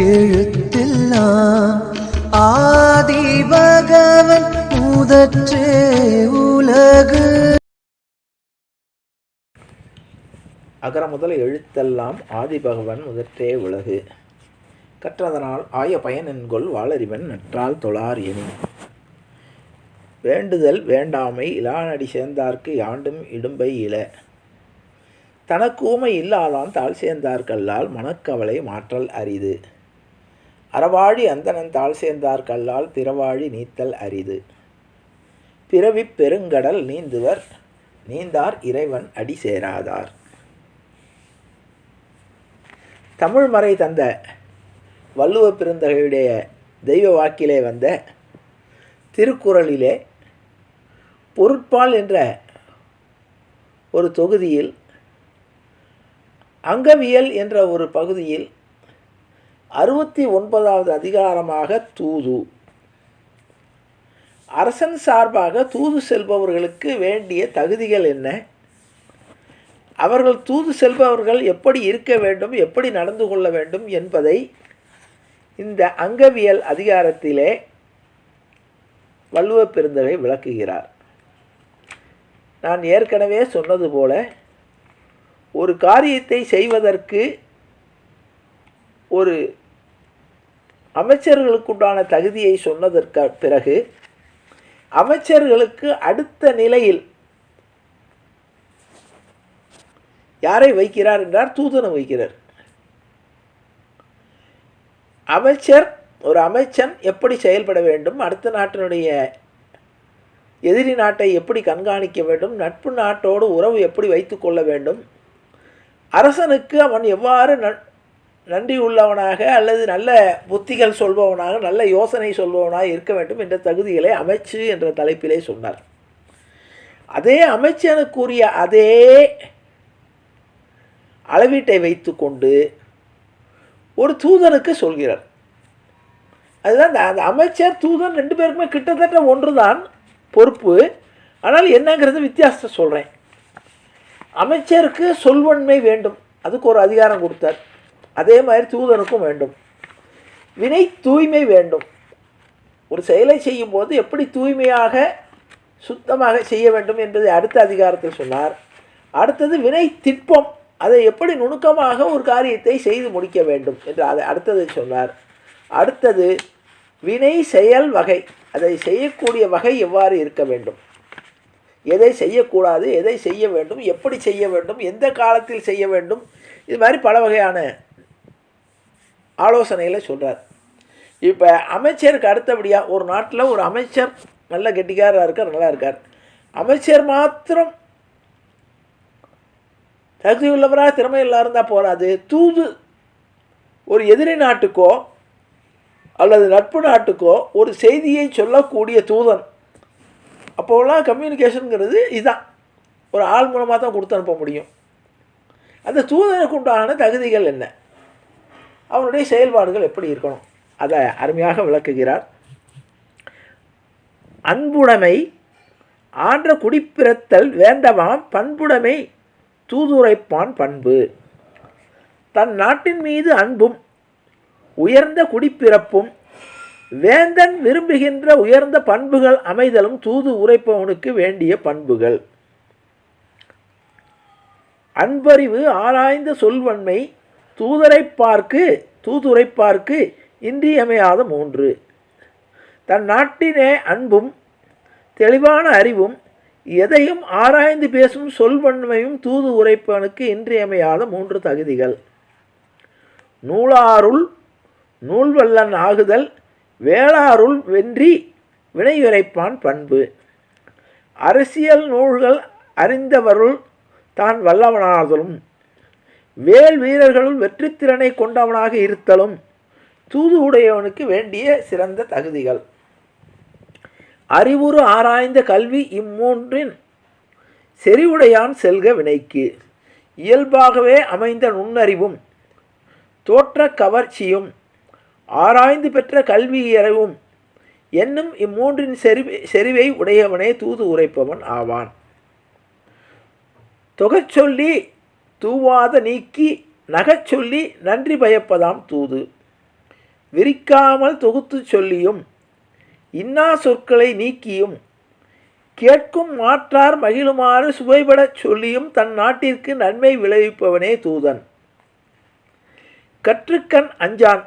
எழுத்தெல்லாம் ஆதி பகவன் முதற்றே உலகு. அகர முதல எழுத்தெல்லாம் ஆதிபகவன் முதற்றே உலகு. கற்றதனால் ஆய பயன் என்கொள் வாளறிவன் நற்றால் தொழார் எனி வேண்டுதல் வேண்டாமை இலானடி சேர்ந்தார்க்கு யாண்டும் இடும்பை இல தனக்கூமை இல்லாதான் தாழ் சேர்ந்தார்கல்லால் மனக்கவலை மாற்றல் அரிது. அறவாழி அந்தனன் தாழ் சேர்ந்தார்கல்லால் பிறவாழி நீத்தல் அரிது. பிறவிப் பெருங்கடல் நீந்துவர் நீந்தார் இறைவன் அடி சேராதார். தமிழ் மறை தந்த வள்ளுவ பெருந்தகையுடைய தெய்வ வாக்கிலே வந்த திருக்குறளிலே பொருட்பால் என்ற ஒரு தொகுதியில் அங்கவியல் என்ற ஒரு பகுதியில் அறுபத்தி ஒன்பதாவது அதிகாரமாக தூது. அரசன் சார்பாக தூது செல்பவர்களுக்கு வேண்டிய தகுதிகள் என்ன? அவர்கள் தூது செல்பவர்கள் எப்படி இருக்க வேண்டும் எப்படி நடந்து கொள்ள வேண்டும் என்பதை இந்த அங்கவியல் அதிகாரத்திலே வள்ளுவ பெருந்தகை விளக்குகிறார். நான் ஏற்கனவே சொன்னது போல ஒரு காரியத்தை செய்வதற்கு ஒரு அமைச்சர்களுக்குண்டான தகுதியை சொன்னதற்கு பிறகு அமைச்சர்களுக்கு அடுத்த நிலையில் யாரை வைக்கிறார் என்றார்? தூதனை வைக்கிறார். அமைச்சர் ஒரு அமைச்சன் எப்படி செயல்பட வேண்டும்? அடுத்த நாட்டினுடைய எதிரி நாட்டை எப்படி கண்காணிக்க வேண்டும்? நட்பு நாட்டோடு உறவு எப்படி வைத்து கொள்ள வேண்டும்? அரசனுக்கு அவன் எவ்வாறு நன் நன்றி உள்ளவனாக அல்லது நல்ல புத்திகள் சொல்பவனாக நல்ல யோசனை சொல்பவனாக இருக்க வேண்டும் என்ற தகுதிகளை அமைச்சு என்ற தலைப்பிலே சொன்னார். அதே அமைச்சனுக்குரிய அதே அளவீட்டை வைத்துக்கொண்டு ஒரு தூதனுக்கு சொல்கிறார். அதுதான் அந்த- அந்த அமைச்சர் தூதன் ரெண்டு பேருக்குமே கிட்டத்தட்ட ஒன்று தான் பொறுப்பு. ஆனால் என்னங்கிறது வித்தியாசத்தை சொல்கிறேன் அமைச்சருக்கு சொல்வன்மை வேண்டும். அதுக்கு ஒரு அதிகாரம் கொடுத்தார். அதே மாதிரி தூதனுக்கும் வேண்டும். வினை தூய்மை வேண்டும். ஒரு செயலை செய்யும்போது எப்படி தூய்மையாக சுத்தமாக செய்ய வேண்டும் என்பதை அடுத்த அதிகாரத்தில் சொன்னார். அடுத்தது வினை திட்பம். அதை எப்படி நுணுக்கமாக ஒரு காரியத்தை செய்து முடிக்க வேண்டும் என்று அதை அடுத்தது சொன்னார். அடுத்தது வினை செயல் வகை. அதை செய்யக்கூடிய வகை எவ்வாறு இருக்க வேண்டும்? எதை செய்யக்கூடாது எதை செய்ய வேண்டும் எப்படி செய்ய வேண்டும் எந்த காலத்தில் செய்ய வேண்டும் இது மாதிரி பல வகையான ஆலோசனையில் சொல்கிறார் இப்போ அமைச்சருக்கு அடுத்தபடியாக ஒரு நாட்டில் ஒரு அமைச்சர் நல்ல கெட்டிக்காரராக இருக்கார் நல்லா இருக்கார். அமைச்சர் மாத்திரம் தகுதி உள்ளவராக திறமை இல்லாம இருந்தால் போகாது தூது ஒரு எதிரி நாட்டுக்கோ அல்லது நட்பு நாட்டுக்கோ ஒரு செய்தியை சொல்லக்கூடிய தூதன். அப்போலாம் கம்யூனிகேஷனுங்கிறது இதுதான் ஒரு ஆள் மூலமாக தான் கொடுத்து அனுப்ப முடியும். அந்த தூதனுக்கு உண்டான தகுதிகள் என்ன? அவனுடைய செயல்பாடுகள் எப்படி இருக்கணும்? அதை அருமையாக விளக்குகிறார். அன்புடைமை ஆன்ற குடிப்பிறத்தல் வேண்டவாம் பண்புடைமை தூதுரைப்பான் பண்பு. தன் நாட்டின் மீது அன்பும் உயர்ந்த குடிப்பிறப்பும் வேந்தன் விரும்புகின்ற உயர்ந்த பண்புகள் அமைதலும் தூது உரைப்பவனுக்கு வேண்டிய பண்புகள். அன்பறிவு ஆராய்ந்த சொல்வன்மை தூதரைப்பார்க்கு தூதுரைப்பார்க்கு இன்றியமையாத மூன்று. தன் நாட்டினே அன்பும் தெளிவான அறிவும் எதையும் ஆராய்ந்து பேசும் சொல்வன்மையும் தூது உரைப்பவனுக்கு இன்றியமையாத மூன்று தகுதிகள். நூலாருள் நூல்வல்லன் ஆகுதல் வேளாருள் வென்றி வினையுரைப்பான் பண்பு. அரசியல் நூல்கள் அறிந்தவருள் தான் வல்லவனாதலும் வேல் வீரர்களுள் வெற்றித்திறனை கொண்டவனாக இருத்தலும் தூது உடையவனுக்கு வேண்டிய சிறந்த தகுதிகள். அறிவுறு ஆராய்ந்த கல்வி இம்மூன்றின் செறிவுடையான் செல்க வினைக்கு. இயல்பாகவே அமைந்த நுண்ணறிவும் தோற்ற கவர்ச்சியும் ஆராய்ந்து பெற்ற கல்வியறிவும் என்னும் இம்மூன்றின் செறிவை செறிவை உடையவனே தூது உரைப்பவன் ஆவான். தொகைச்சொல்லி தூவாத நீக்கி நகைச்சொல்லி நன்றி பயப்பதாம் தூது. விரிக்காமல் தொகுத்து சொல்லியும் இன்னா சொற்களை நீக்கியும் கேட்கும் மாற்றார் மகிழுமாறு சுவைபடச் சொல்லியும் தன் நாட்டிற்கு நன்மை விளைவிப்பவனே தூதன். கற்றுக்கண் அஞ்சான்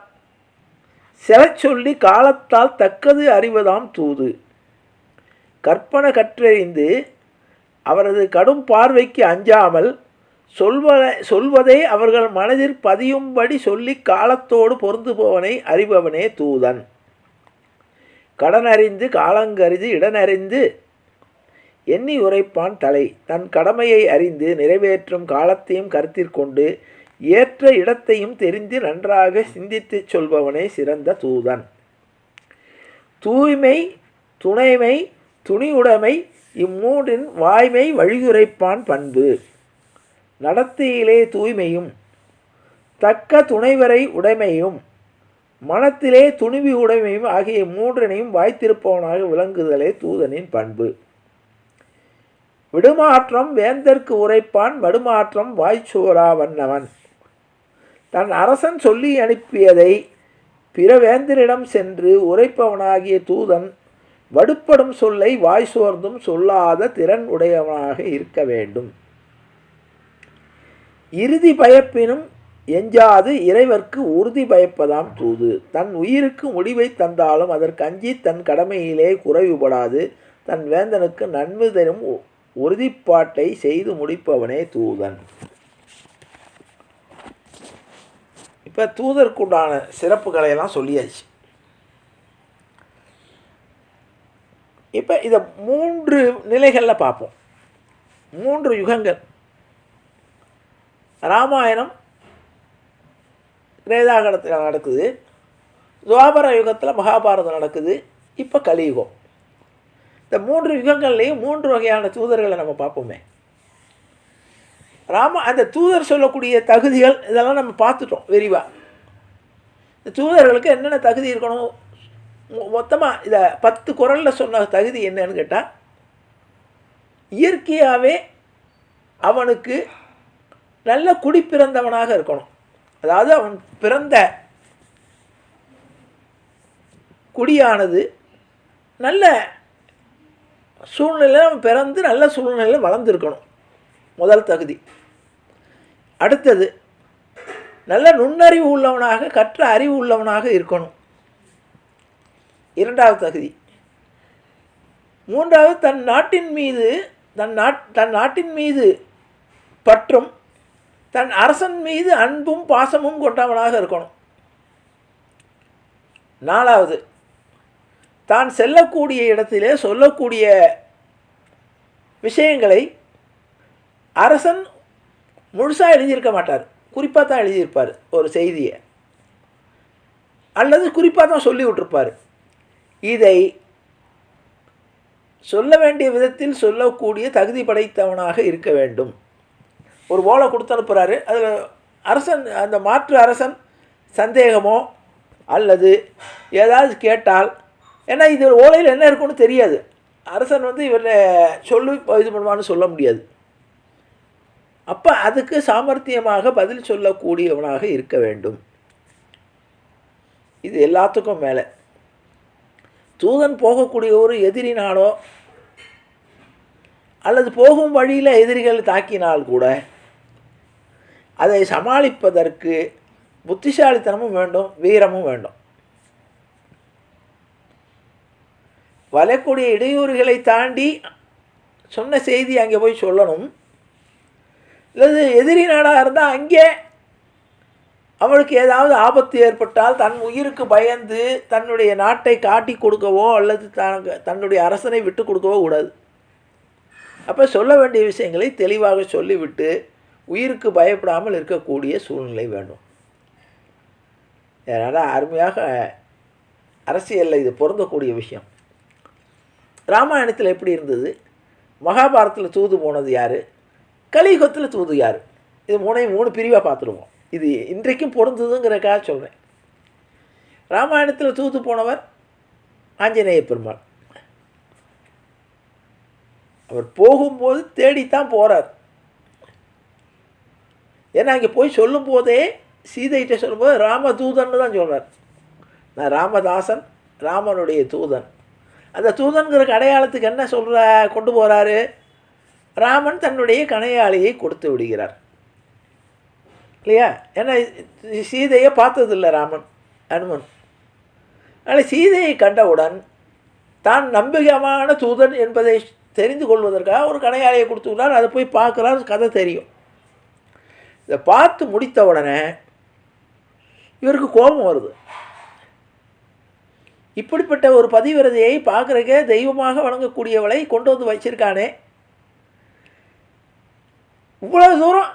செலச் சொல்லி காலத்தால் தக்கது அறிவதாம் தூது. கற்பன கற்றறிந்து அவரது கடும் பார்வைக்கு அஞ்சாமல் சொல்வ சொல்வதை அவர்கள் மனதில் பதியும்படி சொல்லி காலத்தோடு பொருந்துபவனை அறிபவனே தூதன். கடனறிந்து காலங்கறிந்து இடனறிந்து எண்ணி உரைப்பான் தலை. தன் கடமையை அறிந்து நிறைவேற்றும் காலத்தையும் கருத்திற்கொண்டு ஏற்ற இடத்தையும் தெரிந்து நன்றாக சிந்தித்துச் சொல்பவனே சிறந்த தூதன். தூய்மை துணைமை துணியுடைமை இம்மூன்றின் வாய்மை வழியுரைப்பான் பண்பு. நடத்தையிலே தூய்மையும் தக்க துணைவரை உடைமையும் மனத்திலே துணிவி உடைமையும் ஆகிய மூன்றினையும் வாய்த்திருப்பவனாக விளங்குதலே தூதனின் பண்பு. விடுமாற்றம் வேந்தற்கு உரைப்பான் வடுமாற்றம் வாய்ச்சோரா வண்ணவன். தன் அரசன் சொல்லி அனுப்பியதை பிற வேந்தரிடம் சென்று உரைப்பவனாகிய தூதன் வடுப்படும் சொல்லை வாய் சோர்ந்தும் சொல்லாத திறன் உடையவனாக இருக்க வேண்டும். இறுதி பயப்பினும் எஞ்சாது இறைவர்க்கு உறுதி பயப்பதாம் தூது. தன் உயிருக்கு முடிவை தந்தாலும் அதற்கு அஞ்சி தன் கடமையிலே குறைவுபடாது. தன் வேந்தனுக்கு நன்மை தரும் உறுதிப்பாட்டை செய்து முடிப்பவனே தூதன். இப்போ தூதருக்குண்டான சிறப்புகளை எல்லாம் சொல்லியாச்சு. இப்போ இதை மூன்று நிலைகளில் பார்ப்போம் மூன்று யுகங்கள். ராமாயணம் கிரேதாகடத்தில் நடக்குது. துவாபர யுகத்தில் மகாபாரதம் நடக்குது. இப்போ கலியுகம். இந்த மூன்று யுகங்கள்லேயும் மூன்று வகையான தூதர்களை நம்ம பார்ப்போமே. ராம அந்த தூதர் சொல்லக்கூடிய தகுதிகள் இதெல்லாம் நம்ம பார்த்துட்டோம் விரிவாக இந்த தூதர்களுக்கு என்னென்ன தகுதி இருக்கணும்? மொத்தமாக இதை பத்து குரலில் சொன்ன தகுதி என்னன்னு கேட்டால் இயற்கையாகவே அவனுக்கு நல்ல குடிப்பிறந்தவனாக இருக்கணும். அதாவது அவன் பிறந்த குடியானது நல்ல சூழ்நிலையில் அவன் பிறந்து நல்ல சூழ்நிலையில் வளர்ந்துருக்கணும். முதல் தகுதி. அடுத்தது நல்ல நுண்ணறிவு உள்ளவனாக கற்ற அறிவு உள்ளவனாக இருக்கணும். இரண்டாவது தகுதி. மூன்றாவது தன் நாட்டின் மீது தன் நாட் தன் நாட்டின் மீது பற்றும் தன் அரசன் மீது அன்பும் பாசமும் கொண்டவனாக இருக்கணும். நாலாவது தான் செல்லக்கூடிய இடத்திலே சொல்லக்கூடிய விஷயங்களை அரசன் முழுசாக எழுதியிருக்க மாட்டார். குறிப்பாக தான் எழுதியிருப்பார் ஒரு செய்தியை. அல்லது குறிப்பாக தான் சொல்லி விட்டுருப்பார். இதை சொல்ல வேண்டிய விதத்தில் சொல்லக்கூடிய தகுதி படைத்தவனாக இருக்க வேண்டும். ஒரு ஓலை கொடுத்து அனுப்புகிறாரு அதில் அரசன் அந்த மாற்று அரசன் சந்தேகமோ அல்லது ஏதாவது கேட்டால் ஏன்னா இது ஓலையில் என்ன இருக்குன்னு தெரியாது. அரசன் வந்து இவரை சொல்லி இது பண்ணுவான்னு சொல்ல முடியாது. அப்போ அதுக்கு சாமர்த்தியமாக பதில் சொல்லக்கூடியவனாக இருக்க வேண்டும். இது எல்லாத்துக்கும் மேலே. தூதன் போகக்கூடிய ஒரு எதிரினாலோ அல்லது போகும் வழியில் எதிரிகள் தாக்கினால் கூட அதை சமாளிப்பதற்கு புத்திசாலித்தனமும் வேண்டும் வீரமும் வேண்டும். வரக்கூடிய இடையூறுகளை தாண்டி சொன்ன செய்தி அங்கே போய் சொல்லணும். அல்லது எதிரி நாடாக இருந்தால் அங்கே அவளுக்கு ஏதாவது ஆபத்து ஏற்பட்டால் தன் உயிருக்கு பயந்து தன்னுடைய நாட்டை காட்டி கொடுக்கவோ அல்லது தனக்கு தன்னுடைய அரசனை விட்டு கொடுக்கவோ கூடாது. அப்போ சொல்ல வேண்டிய விஷயங்களை தெளிவாக சொல்லிவிட்டு உயிருக்கு பயப்படாமல் இருக்கக்கூடிய சூழ்நிலை வேண்டும். அதனால் அருமையாக அரசியலில் இது பொருந்தக்கூடிய விஷயம். ராமாயணத்தில் எப்படி இருந்தது? மகாபாரதத்தில் தூது போனது யார்? கலியுகத்தில் தூது யார்? இது மூணையும் மூணு பிரிவாக பார்த்துருவோம். இது இன்றைக்கும் பொருந்ததுங்கிறக்காக சொல்கிறேன் ராமாயணத்தில் தூது போனவர் ஆஞ்சநேய பெருமாள். அவர் போகும்போது தேடித்தான் போகிறார் ஏன்னா அங்கே போய் சொல்லும்போதே சீதைகிட்ட சொல்லும்போது ராமதூதன்னு தான் சொல்கிறார் நான் ராமதாசன் ராமனுடைய தூதன். அந்த தூதன்கிற அடையாளத்துக்கு என்ன சொல்கிற கொண்டு போகிறாரு ராமன் தன்னுடைய கணையாளியை கொடுத்து விடுகிறார். இல்லையா? ஏன்னா சீதையை பார்த்ததில்லை ராமன் அனுமன். அதனால் சீதையை கண்டவுடன் தான் நம்பிக்கையான தூதன் என்பதை தெரிந்து கொள்வதற்காக ஒரு கணையாளியை கொடுத்து விட்டார் அதை போய் பார்க்குறாரு கதை தெரியும். இதை பார்த்து முடித்த உடனே இவருக்கு கோபம் வருது. இப்படிப்பட்ட ஒரு பதிவிரதையை பார்க்குறக்கே தெய்வமாக வணங்கக்கூடியவளை கொண்டு வந்து வச்சிருக்கானே. இவ்வளவு தூரம்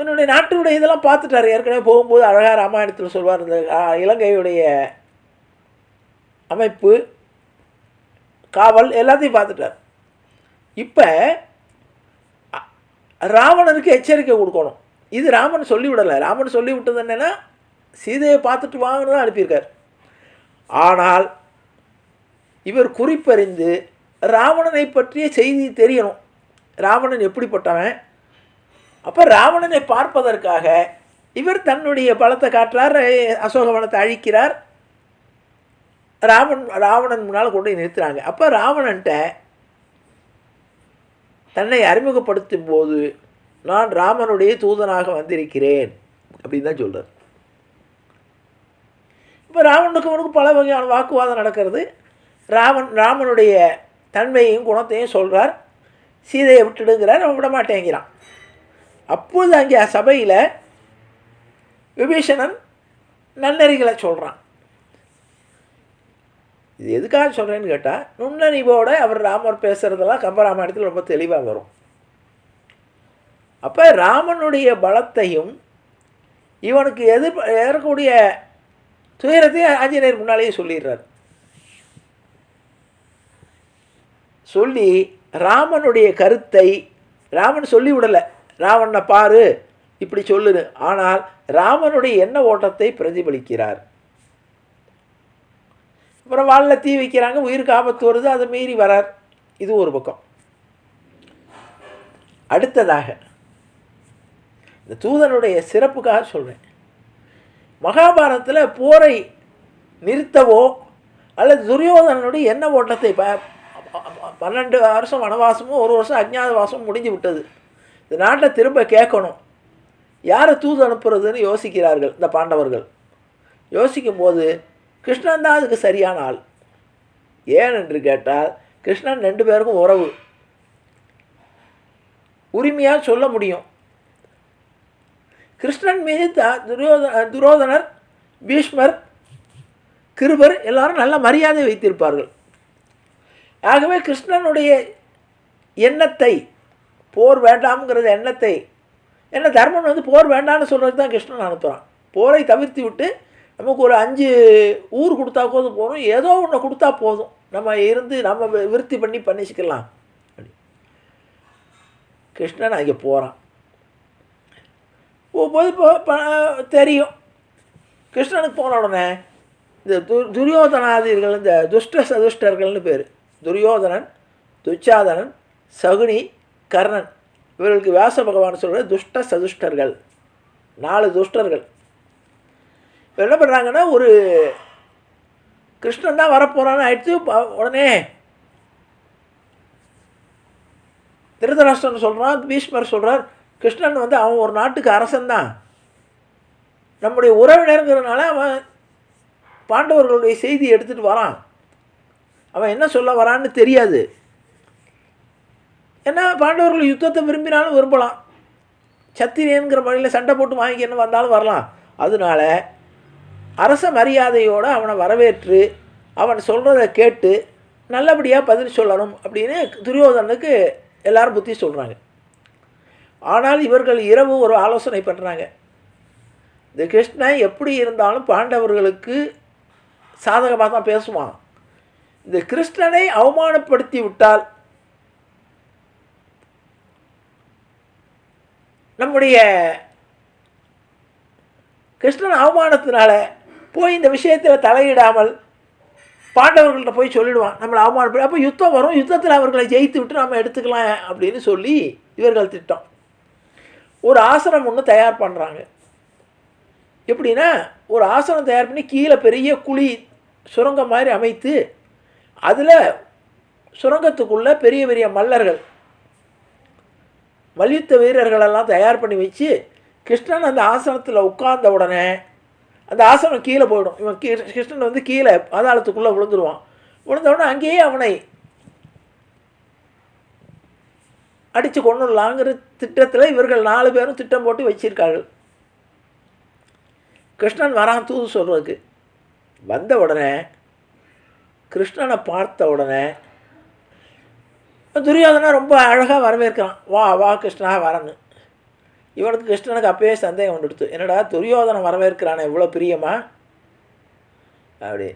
என்னுடைய நாட்டினுடைய இதெல்லாம் பார்த்துட்டார். ஏற்கனவே போகும்போது அழகாக ராமாயணத்தில் சொல்வார் இந்த இலங்கையுடைய அமைப்பு காவல் எல்லாத்தையும் பார்த்துட்டார். இப்போ ராவணனுக்கு எச்சரிக்கை கொடுக்கணும். இது ராமன் சொல்லிவிடலை. ராமன் சொல்லிவிட்டது என்னென்னா சீதையை பார்த்துட்டு வாங்கன்னு தான் அனுப்பியிருக்கார். ஆனால் இவர் குறிப்பறிந்து ராவணனை பற்றிய செய்தி தெரியணும். ராவணன் எப்படிப்பட்டவன்? அப்போ ராவணனை பார்ப்பதற்காக இவர் தன்னுடைய பலத்தை காட்டுறார் அசோகவனத்தை அழிக்கிறார். ராவன் ராவணன் முன்னால் கொண்டு நிறுத்துகிறாங்க அப்போ ராவணன்ட்ட தன்னை அறிமுகப்படுத்தும் போது நான் ராமனுடைய தூதனாக வந்திருக்கிறேன் அப்படின்னு தான் சொல்கிறார் இப்போ ராவனுக்கு அவனுக்கு பல வகையான வாக்குவாதம் நடக்கிறது. ராவன் ராமனுடைய தன்மையையும் குணத்தையும் சொல்கிறார் சீதையை விட்டுடுங்கிறார் அவன் விட மாட்டேங்கிறான் அப்போது அங்கே சபையில் விபீஷணன் நன்னறிகளை சொல்கிறான் இது எதுக்காக சொல்கிறேன்னு கேட்டால் நுண்ணறிவோட அவர் ராமர் பேசுகிறதெல்லாம் கம்பராமாயணத்தில் ரொம்ப தெளிவாக வரும். அப்போ ராமனுடைய பலத்தையும் இவனுக்கு எதிர் ஏறக்கூடிய துயரத்தையும் ஆஞ்சநேயர் முன்னாலேயே சொல்லிடுறார். சொல்லி ராமனுடைய கருத்தை ராமன் சொல்லி விடலை ராவண்ணை பாரு இப்படி சொல்லுது ஆனால் ராமனுடைய எண்ண ஓட்டத்தை பிரதிபலிக்கிறார். அப்புறம் வாளில் தீ வைக்கிறாங்க உயிருக்கு ஆபத்து வருது அதை மீறி வரார். இது ஒரு பக்கம். அடுத்ததாக இந்த தூதனுடைய சிறப்புக்காக சொல்கிறேன் மகாபாரதத்தில் போரை நிறுத்தவோ அல்லது துரியோதனனுடைய என்ன ஓட்டத்தை பன்னெண்டு வருஷம் வனவாசமும் ஒரு வருஷம் அஜ்ஞாத வாசமும் முடிஞ்சு விட்டது. இந்த நாட்டை திரும்ப கேட்கணும். யாரை தூது அனுப்புறதுன்னு யோசிக்கிறார்கள் இந்த பாண்டவர்கள். யோசிக்கும்போது கிருஷ்ணன் தான் அதுக்கு சரியான ஆள். ஏன் என்று கேட்டால் கிருஷ்ணன் ரெண்டு பேருக்கும் உறவு. உரிமையாக சொல்ல முடியும். கிருஷ்ணன் மீது த துரோதனர் பீஷ்மர் கிருபர் எல்லாரும் நல்ல மரியாதை வைத்திருப்பார்கள். ஆகவே கிருஷ்ணனுடைய எண்ணத்தை போர் வேண்டாம்ங்கிறது எண்ணத்தை என்ன தர்மன் வந்து போர் வேண்டாம்னு சொல்கிறது தான் கிருஷ்ணன் அனுப்புகிறான் போரை தவிர்த்து விட்டு நமக்கு ஒரு அஞ்சு ஊர் கொடுத்தா போதும் போதும் ஏதோ ஒன்று கொடுத்தா போதும். நம்ம இருந்து நம்ம விருத்தி பண்ணி பண்ணிச்சுக்கலாம். அப்படி. கிருஷ்ணன் அங்கே போகிறான் போகும்போது இப்போ தெரியும். கிருஷ்ணனுக்கு போன உடனே இந்த து துரியோதனாதிர்கள் இந்த துஷ்ட சதுஷ்டர்கள்னு பேர். துரியோதனன் துச்சாதனன் சகுனி கர்ணன். இவர்களுக்கு வியாச பகவான் சொல்கிற துஷ்ட சதுஷ்டர்கள். நாலு துஷ்டர்கள். என்ன பண்ணுறாங்கன்னா ஒரு கிருஷ்ணன் தான் வரப்போகிறான்னு ஆயிடுச்சு. உடனே திருதராஷ்டிரன் சொல்கிறான் பீஷ்மர் சொல்கிறார் கிருஷ்ணன் வந்து அவன் ஒரு நாட்டுக்கு அரசன் தான். நம்முடைய உறவினருங்கிறனால அவன் பாண்டவர்களுடைய செய்தி எடுத்துகிட்டு வரான். அவன் என்ன சொல்ல வரான்னு தெரியாது. ஏன்னா பாண்டவர்கள் யுத்தத்தை விரும்பினாலும் விரும்பலாம். சத்திரியனுங்கிற முறையில் சண்டை போட்டு வாங்கிக்கணும் வந்தாலும் வரலாம். அதனால அரச மரியாதையோடு அவனை வரவேற்று அவன் சொல்கிறத கேட்டு நல்லபடியாக பதில் சொல்லணும் அப்படின்னு துரியோதனுக்கு எல்லாரும் புத்தி சொல்கிறாங்க ஆனால் இவர்கள் இரவு ஒரு ஆலோசனை பண்ணுறாங்க இந்த கிருஷ்ணன் எப்படி இருந்தாலும் பாண்டவர்களுக்கு சாதகமாக தான் பேசுவான். இந்த கிருஷ்ணனை அவமானப்படுத்தி விட்டால் நம்முடைய கிருஷ்ணன் அவமானத்தினால போய் இந்த விஷயத்தில் தலையிடாமல் பாண்டவர்கள்ட்ட போய் சொல்லிடுவான். நம்மளை அவமானப்படி. அப்போ யுத்தம் வரும். யுத்தத்தில் அவர்களை ஜெயித்து விட்டு நம்ம எடுத்துக்கலாம் அப்படின்னு சொல்லி இவர்கள் திட்டம். ஒரு ஆசனம் ஒன்று தயார் பண்ணுறாங்க எப்படின்னா ஒரு ஆசனம் தயார் பண்ணி கீழே பெரிய குழி சுரங்கம் மாதிரி அமைத்து அதில் சுரங்கத்துக்குள்ளே பெரிய பெரிய மல்லர்கள் மல்யுத்த வீரர்களெல்லாம் தயார் பண்ணி வச்சு கிருஷ்ணன் அந்த ஆசனத்தில் உட்கார்ந்த உடனே அந்த ஆசனம் கீழே போயிடும். இவன் கீ கிருஷ்ணன் வந்து கீழே பாதாளத்துக்குள்ளே விழுந்துருவான். விழுந்தவுடனே அங்கேயே அவனை அடித்து கொண்டுடலாங்கிற திட்டத்தில் இவர்கள் நாலு பேரும் திட்டம் போட்டு வச்சிருக்கார்கள். கிருஷ்ணன் வரான் தூது சொல்கிறதுக்கு வந்த உடனே கிருஷ்ணனை பார்த்த உடனே துரியோதனா ரொம்ப அழகாக வரவேற்கிறான். வா வா கிருஷ்ணா வரன்னு. இவனுக்கு கிருஷ்ணனுக்கு அப்பயே சந்தேகம் வந்துடுத்து. என்னடா துரியோதனம் வரவேற்கிறானே இவ்வளோ பிரியமா? அப்படி.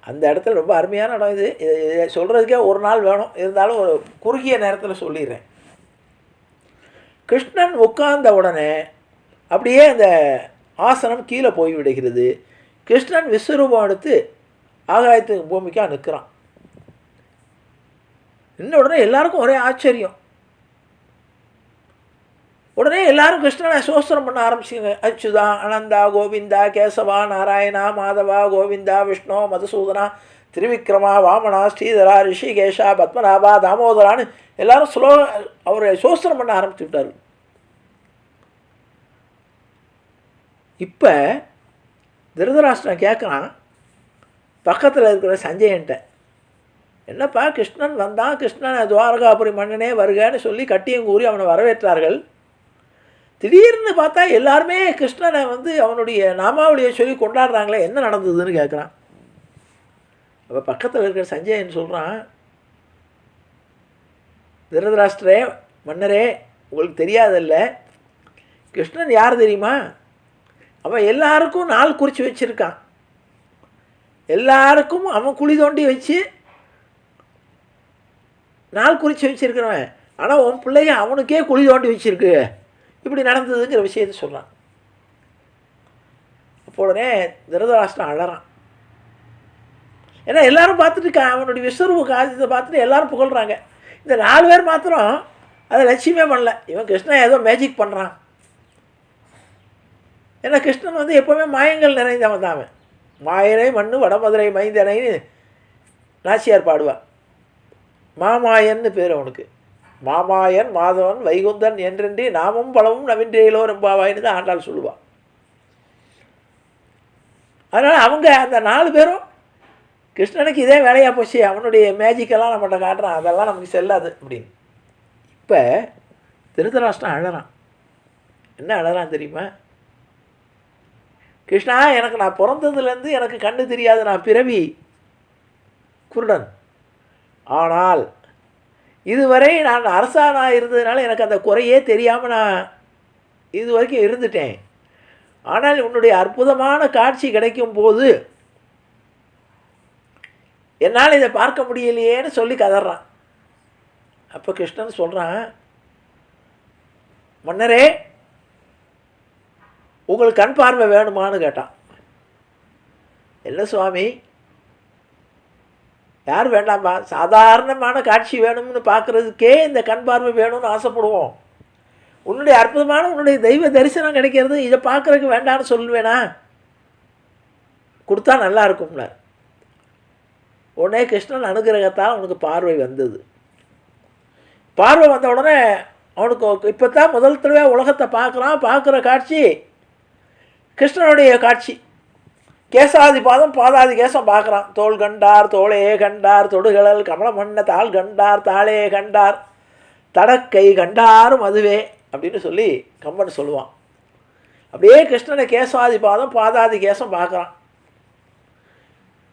அந்த இடத்துல ரொம்ப அருமையான இடம் இது. இதை சொல்கிறதுக்கே ஒரு நாள் வேணும். இருந்தாலும் ஒரு குறுகிய நேரத்தில் சொல்லிடுறேன். கிருஷ்ணன் உட்கார்ந்த உடனே அப்படியே அந்த ஆசனம் கீழே போய் விடுகிறது கிருஷ்ணன் விஸ்வரூபம் எடுத்து ஆகாயத்துக்கு பூமிக்கா நிற்கிறான். நின்ன உடனே எல்லாருக்கும் ஒரே ஆச்சரியம். உடனே எல்லாரும் கிருஷ்ணனை சோஸ்திரம் பண்ண ஆரம்பிச்சுங்க அச்சுதா அனந்தா கோவிந்தா கேசவா நாராயணா மாதவா கோவிந்தா விஷ்ணு மதுசூதனா திருவிக்ரமா வாமனா ஸ்ரீதரா ரிஷிகேஷா பத்மநாபா தாமோதரான்னு எல்லாரும் ஸ்லோ அவரை சோஸ்திரம் பண்ண ஆரம்பித்து விட்டார் இப்போ திருதராஷ்டிரம் கேட்குறான் பக்கத்தில் இருக்கிற சஞ்சயன்ட்ட என்னப்பா கிருஷ்ணன் வந்தான் கிருஷ்ணன் துவாரகாபுரி மன்னனே வருகன்னு சொல்லி கட்டியும் கூறி அவனை வரவேற்றார்கள். திடீர்னு பார்த்தா எல்லாருமே கிருஷ்ணனை வந்து அவனுடைய நாமாவளியை சொல்லி கொண்டாடுறாங்களே என்ன நடந்ததுன்னு கேட்குறான். அப்போ பக்கத்தில் இருக்கிற சஞ்சயன் சொல்கிறான் திருதராஷ்டிரே மன்னரே உங்களுக்கு தெரியாதல்ல. கிருஷ்ணன் யார் தெரியுமா? அவன் எல்லாருக்கும் நாள் குறித்து வச்சுருக்கான். எல்லாருக்கும் அவன் குழி தோண்டி வச்சு நாள் குறித்து வச்சுருக்கிறவன். ஆனால் உன் பிள்ளைங்க அவனுக்கே குழி தோண்டி வச்சுருக்கு. இப்படி நடந்ததுங்கிற விஷயத்தை சொல்கிறான் அப்போ உடனே திருதராஷ்டிரம் அழறான். ஏன்னா எல்லாரும் பார்த்துட்டு அவனுடைய விஸ்வரூப காரியத்தை பார்த்துட்டு எல்லாரும் புகழ்கிறாங்க இந்த நாலு பேர் மாத்திரம் அதை லட்சியமே பண்ணல. இவன் கிருஷ்ணன் ஏதோ மேஜிக் பண்ணுறான் ஏன்னா கிருஷ்ணன் வந்து எப்போவுமே மாயங்கள் நிறைந்தவன் தான் அவன். மாயனை மண்ணு வடமதுரை மைந்தனைன்னு நாச்சியார் பாடுவான் மாமாயன்னு பேர் அவனுக்கு. மாமாயன் மாதவன் வைகுந்தன் என்றென்றி நாமும் பலமும் நவின்றேலோ ரெம்பாவாயின்னு தான் ஆண்டாள் சொல்லுவாள் அதனால் அவங்க அந்த நாலு பேரும் கிருஷ்ணனுக்கு இதே வேலையாக போச்சு அவனுடைய மேஜிக்கெல்லாம் நம்மகிட்ட காட்டுறான் அதெல்லாம் நமக்கு செல்லாது அப்படின்னு. இப்போ திருதராஷ்டிரம் அழறான். என்ன அழறான் தெரியுமா? கிருஷ்ணா எனக்கு நான் பிறந்ததுலேருந்து எனக்கு கண்ணு தெரியாது நான் பிறவி குருடன். ஆனால் இதுவரை நான் அரசாணாக இருந்ததுனால எனக்கு அந்த குறையே தெரியாமல் நான் இது வரைக்கும் இருந்துட்டேன். ஆனால் உன்னுடைய அற்புதமான காட்சி கிடைக்கும் போது என்னால் இதை பார்க்க முடியலையேன்னு சொல்லி கதறான். அப்போ கிருஷ்ணன் சொல்கிறான் மன்னரே உங்களுக்கு கண் பார்வை வேணுமான்னு கேட்டான். என்ன சுவாமி யார் வேண்டாமா சாதாரணமான காட்சி வேணும்னு பார்க்குறதுக்கே இந்த கண் பார்வை வேணும்னு ஆசைப்படுவோம். உன்னுடைய அற்புதமான உன்னுடைய தெய்வ தரிசனம் கிடைக்கிறது இதை பார்க்குறதுக்கு வேண்டாம்னு சொல்லுவேனா? கொடுத்தா நல்லா இருக்கும்ல. உடனே கிருஷ்ணன் அனுகிரகத்தால் அவனுக்கு பார்வை வந்தது. பார்வை வந்த உடனே அவனுக்கு இப்போ தான் முதல் தடவை உலகத்தை பார்க்குறான் பார்க்குற காட்சி கிருஷ்ணனுடைய காட்சி. கேசாதி பாதம் பாதாதி கேசம் பார்க்குறான். தோள் கண்டார் தோளே கண்டார் தொடுகளல் கமலமண்ண தாள் கண்டார் தாளே கண்டார் தடக்கை கண்டாரும் அதுவே அப்படின்னு சொல்லி கம்பன் சொல்லுவான். அப்படியே கிருஷ்ணனை கேசாதி பாதம் பாதாதி கேசம் பார்க்குறான்.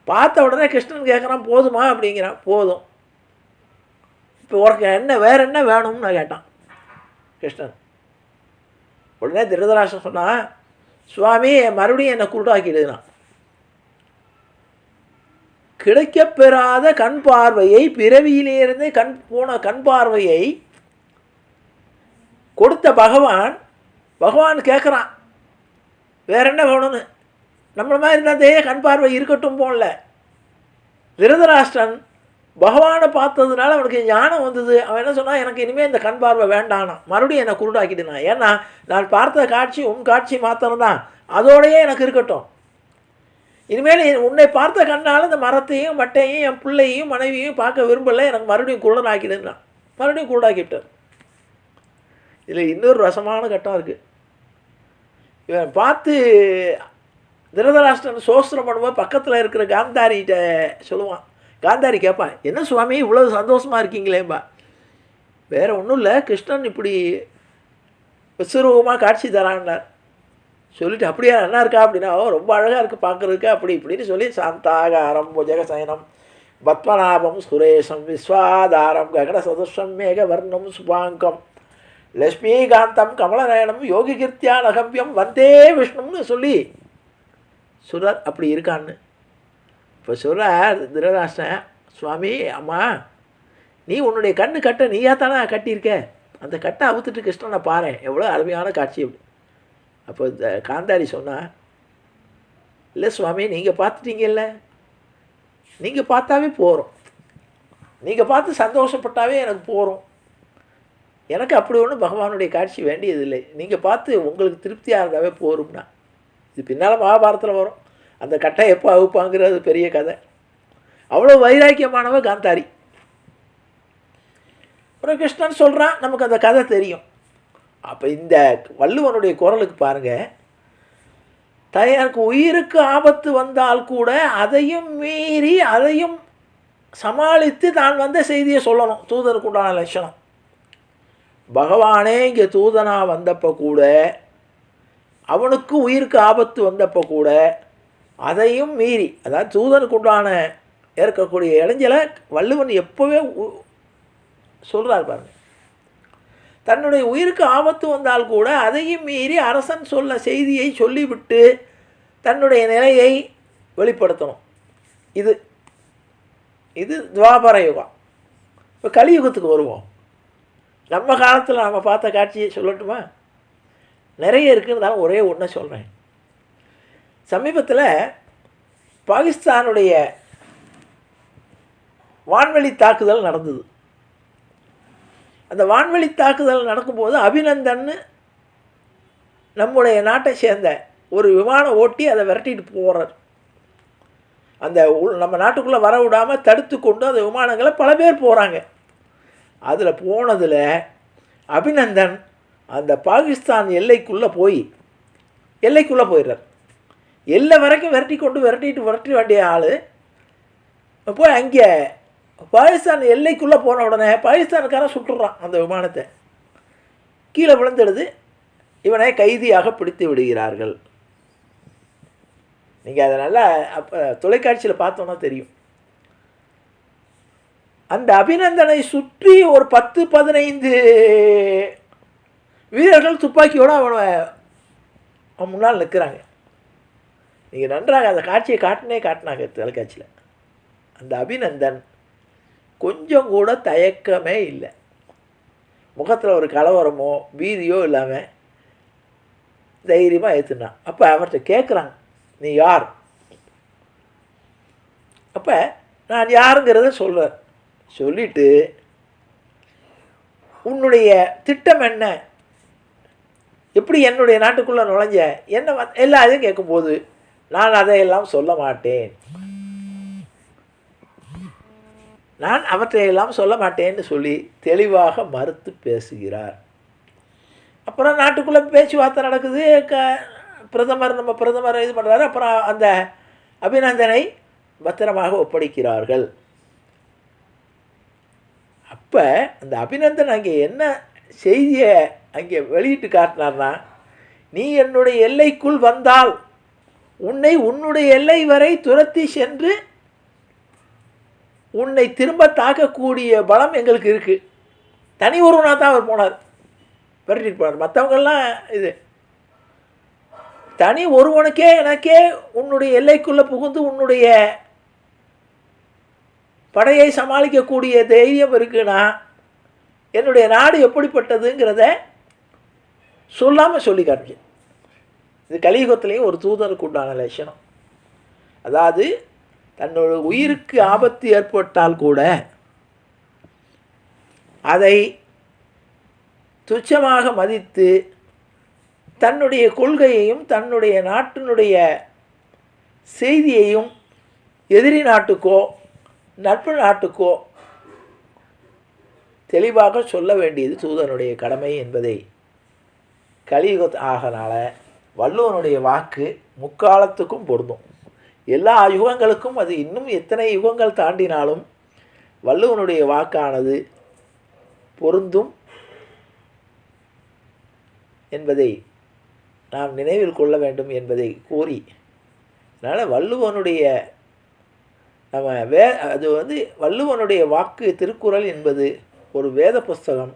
பார்த்த உடனே கிருஷ்ணன் கேட்குறான் போதுமா? அப்படிங்கிறான். போதும். இப்போ உனக்கு என்ன வேறு என்ன வேணும்னு கேட்டான் கிருஷ்ணன். உடனே திருதராசன் சொன்னான் சுவாமி மறுபடியும் என்னை குருடாக்கிடுதுனான் கிடைக்கப்பெறாத கண் பார்வையை பிறவியிலிருந்து கண் போன கண் பார்வையை கொடுத்த பகவான் பகவான் கேட்குறான் வேற என்ன வேணும்னு? நம்மள மாதிரி இருந்தாதே கண் பார்வை இருக்கட்டும் போல. திருதராஷ்டிரன் பகவானை பார்த்ததுனால அவனுக்கு ஞானம் வந்தது. அவன் என்ன சொன்னான்? எனக்கு இனிமேல் இந்த கண் பார்வை வேண்டானா மறுபடியும் என்னை குருடாக்கிடுனா ஏன்னா நான் பார்த்த காட்சி உன் காட்சி மாத்திரம்தான். அதோடையே எனக்கு இருக்கட்டும். இனிமேல் உன்னை பார்த்த கண்ணால் இந்த மரத்தையும் மட்டையும் என் பிள்ளையும் மனைவியும் பார்க்க விரும்பலை எனக்கு மறுபடியும் குருடனாக்கிடுன்னா மறுபடியும் குருடாக்கிட்டார் இதில் இன்னொரு ரசமான கட்டம் இருக்குது இவன் பார்த்து திருதராஷ்டிரன் சோஸ்திரம் பண்ணும்போது பக்கத்தில் இருக்கிற காந்தாரிகிட்ட சொல்லுவான். காந்தாரி கேட்பான் என்ன சுவாமி இவ்வளோ சந்தோஷமாக இருக்கீங்களேம்பா? வேறு ஒன்றும் இல்லை கிருஷ்ணன் இப்படி விஸ்வரூபமாக காட்சி தரான்னார். சொல்லிட்டு அப்படியா என்ன இருக்கா அப்படின்னா ஓ ரொம்ப அழகாக இருக்குது பார்க்குறதுக்கு. அப்படி இப்படின்னு சொல்லி சாந்தாகாரம் புஜகசயனம் பத்மநாபம் சுரேஷம் விஸ்வாதாரம் ககன சதுஷம் மேகவர்ணம் சுபாங்கம் லட்சுமிகாந்தம் கமலநயனம் யோகி கிருத்தியா நகம்பியம் வந்தே விஷ்ணுன்னு சொல்லி சொல்கிறார் அப்படி இருக்கான்னு. இப்போ சொல்கிறார் திருராஷ்டிரன் சுவாமி அம்மா நீ உன்னுடைய கண்ணு கட்டை நீயா தானே கட்டியிருக்க? அந்த கட்டை அவுத்துட்டு கிருஷ்ணனை பாரு எவ்வளோ அருமையான காட்சி அப்படி. அப்போ இந்த காந்தாரி சொன்னா இல்லை சுவாமி நீங்கள் பார்த்துட்டீங்கல்ல? நீங்கள் பார்த்தாவே போகிறோம் நீங்கள் பார்த்து சந்தோஷப்பட்டாவே எனக்கு போகிறோம் எனக்கு அப்படி ஒன்றும் பகவானுடைய காட்சி வேண்டியதில்லை. நீங்கள் பார்த்து உங்களுக்கு திருப்தியாக இருந்தாவே போரும்னா. இது பின்னால் மகாபாரத்தில் வரும். அந்த கட்டை எப்போ அவுப்பாங்கிறது பெரிய கதை. அவ்வளோ வைராக்கியமானவ காந்தாரி. அப்புறம் கிருஷ்ணன் சொல்கிறான் நமக்கு அந்த கதை தெரியும். அப்போ இந்த வள்ளுவனுடைய குரலுக்கு பாருங்கள் தனக்கு உயிருக்கு ஆபத்து வந்தால் கூட அதையும் மீறி அதையும் சமாளித்து தான் வந்த செய்தியை சொல்லணும். தூதருக்கு உண்டான லட்சணம். பகவானே இங்கே தூதனாக வந்தப்போ கூட அவனுக்கு உயிருக்கு ஆபத்து வந்தப்போ கூட அதையும் மீறி அதாவது தூதனுக்கு உண்டான ஏற்கக்கூடிய இளைஞலை வள்ளுவன் எப்போவே சொல்கிறார் பாருங்கள் தன்னுடைய உயிருக்கு ஆபத்து வந்தால் கூட அதையும் மீறி அரசன் சொல்ல செய்தியை சொல்லிவிட்டு தன்னுடைய நிலையை வெளிப்படுத்தணும். இது இது துவாபர யுகம். இப்போ கலியுகத்துக்கு வருவோம். நம்ம காலத்தில் நம்ம பார்த்த காட்சியை சொல்லட்டுமா? நிறைய இருக்குன்றதால ஒரே ஒன்றை சொல்கிறேன் சமீபத்தில் பாகிஸ்தானுடைய வான்வெளி தாக்குதல் நடந்தது. அந்த வான்வெளி தாக்குதல் நடக்கும்போது அபிநந்தன்னு நம்முடைய நாட்டை சேர்ந்த ஒரு விமானம் ஓட்டி அதை விரட்டிட்டு போகிறார் அந்த நம்ம நாட்டுக்குள்ளே வர விடாமல் தடுத்து கொண்டு அந்த விமானங்களை பல பேர் போகிறாங்க அதில் போனதில் அபிநந்தன் அந்த பாகிஸ்தான் எல்லைக்குள்ளே போய் எல்லைக்குள்ளே போயிடுறார். எல்லை வரைக்கும் விரட்டி கொண்டு விரட்டிட்டு விரட்டி வேண்டிய ஆள் போய் அங்கே பாகிஸ்தான் எல்லைக்குள்ளே போன உடனே பாகிஸ்தானுக்காரன் சுட்டுறான் அந்த விமானத்தை. கீழே விழுந்துடுது. இவனை கைதியாக பிடித்து விடுகிறார்கள். நீங்கள் அதை நல்லா அப்போ தொலைக்காட்சியில் பார்த்தோன்னா தெரியும். அந்த அபிநந்தனை சுற்றி ஒரு பத்து பதினைந்து வீரர்கள் துப்பாக்கியோடு அவனை அவன் முன்னால் நிற்கிறாங்க. நீங்கள் நன்றாக அந்த காட்சியை காட்டினே காட்டினாங்க தொலைக்காட்சியில். அந்த அபிநந்தன் கொஞ்சம் கூட தயக்கமே இல்லை. முகத்தில் ஒரு கலவரமோ பீதியோ இல்லாமல் தைரியமாக ஏற்றுனான் அப்போ அவர்கிட்ட கேட்குறாங்க நீ யார்? அப்போ நான் யாருங்கிறத சொல்கிறேன் சொல்லிட்டு உன்னுடைய திட்டம் என்ன? எப்படி என்னுடைய நாட்டுக்குள்ளே நுழைஞ்ச? என்ன வ எல்லா இதையும் கேட்கும்போது நான் அதையெல்லாம் சொல்ல மாட்டேன். நான் அவற்றையெல்லாம் சொல்ல மாட்டேன்னு சொல்லி தெளிவாக மறுத்து பேசுகிறார். அப்புறம் நாட்டுக்குள்ளே பேச்சுவார்த்தை நடக்குது. க பிரதமர் நம்ம பிரதமர் இது பண்ணுறாரு அப்புறம் அந்த அபிநந்தனை பத்திரமாக ஒப்படைக்கிறார்கள். அப்போ அந்த அபிநந்தன் அங்கே என்ன செய்தியை அங்கே வெளியிட்டு காட்டினார்னா நீ என்னுடைய எல்லைக்குள் வந்தால் உன்னை உன்னுடைய எல்லை வரை துரத்தி சென்று உன்னை திரும்ப தாக்கக்கூடிய பலம் எங்களுக்கு இருக்குது தனி ஒருவனாக தான் அவர் போனார். விரட்டிட்டு போனார். மற்றவங்கெல்லாம் இது. தனி ஒருவனுக்கே எனக்கே உன்னுடைய எல்லைக்குள்ளே புகுந்து உன்னுடைய படையை சமாளிக்கக்கூடிய தைரியம் இருக்குன்னா என்னுடைய நாடு எப்படிப்பட்டதுங்கிறத சொல்லாமல் சொல்லி காமிச்சேன் இது கலியுகத்திலையும் ஒரு தூதருக்கு உண்டான லட்சணம். அதாவது தன்னோட உயிருக்கு ஆபத்து ஏற்பட்டால் கூட அதை துச்சமாக மதித்து தன்னுடைய கொள்கையையும் தன்னுடைய நாட்டினுடைய செய்தியையும் எதிரி நாட்டுக்கோ நட்பு நாட்டுக்கோ தெளிவாக சொல்ல வேண்டியது தூதனுடைய கடமை என்பதை கலியுக ஆகனால வள்ளுவனுடைய வாக்கு முக்காலத்துக்கும் பொருந்தும். எல்லா யுகங்களுக்கும் அது இன்னும் எத்தனை யுகங்கள் தாண்டினாலும் வள்ளுவனுடைய வாக்கானது பொருந்தும் என்பதை நாம் நினைவில் கொள்ள வேண்டும் என்பதை கூறி அதனால் வள்ளுவனுடைய நம்ம வே அது வந்து வள்ளுவனுடைய வாக்கு திருக்குறள் என்பது ஒரு வேத புஸ்தகம்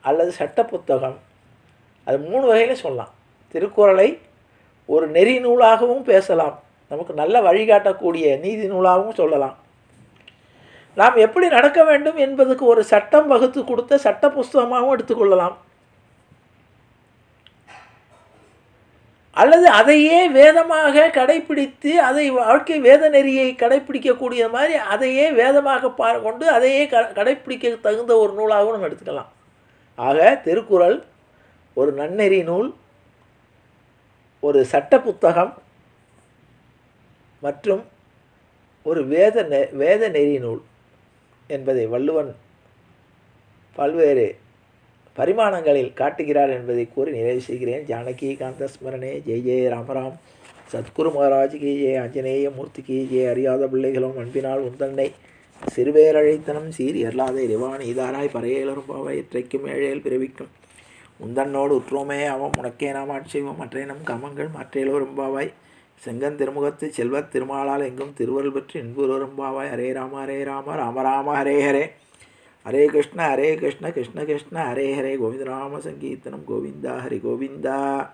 அல்லது சட்ட புத்தகம். அது மூணு வகையில் சொல்லலாம். திருக்குறளை ஒரு நெறி நூலாகவும் பேசலாம். நமக்கு நல்ல வழிகாட்டக்கூடிய நீதி நூலாகவும் சொல்லலாம். நாம் எப்படி நடக்க வேண்டும் என்பதுக்கு ஒரு சட்டம் வகுத்து கொடுத்த சட்ட புஸ்தகமாகவும் எடுத்துக்கொள்ளலாம் அல்லது அதையே வேதமாக கடைப்பிடித்து அதை வாழ்க்கை வேத நெறியை கடைப்பிடிக்கக்கூடிய மாதிரி அதையே வேதமாக பா கொண்டு அதையே க கடைப்பிடிக்க தகுந்த ஒரு நூலாகவும் நம்ம எடுத்துக்கலாம். ஆக திருக்குறள் ஒரு நன்னெறி நூல் ஒரு சட்ட புத்தகம் மற்றும் ஒரு வேத நெ வேத நெறி நூல் என்பதை வள்ளுவன் பல்வேறு பரிமாணங்களில் காட்டுகிறார் என்பதை கூறி நிறைவு செய்கிறேன். ஜானகி காந்த ஸ்மரணே. ஜெய் ஜெய ராமராம். சத்குரு மகாராஜ். ஜெய ஆஞ்சநேய மூர்த்திக்கு ஜெய அறியாத பிள்ளைகளும் அன்பினால் உந்தன்னை சிறுவேரழைத்தனம் சீர் எர்லாத இறைவான். ஈதாராய் பறையலரும் பாவை. இற்றைக்கும் ஏழையில் பிறவிக்கும். உந்தன்னோடு உற்றோமே அவன் உனக்கே நாம் ஆட்சிவோம் மற்ற நம் கமங்கள். மற்றையிலோரும் பாவாய். செங்கன் திருமுகத்து செல்வத் திருமாலால் எங்கும் திருவருள் பெற்று இன்புருவரும்பாவாய் ஹரே ராம ஹரே ராம ராம ராம ஹரே ஹரே. ஹரே கிருஷ்ண ஹரே கிருஷ்ண கிருஷ்ண கிருஷ்ண ஹரே ஹரே. கோவிந்த ராம சங்கீர்த்தனம் கோவிந்தா ஹரி கோவிந்தா.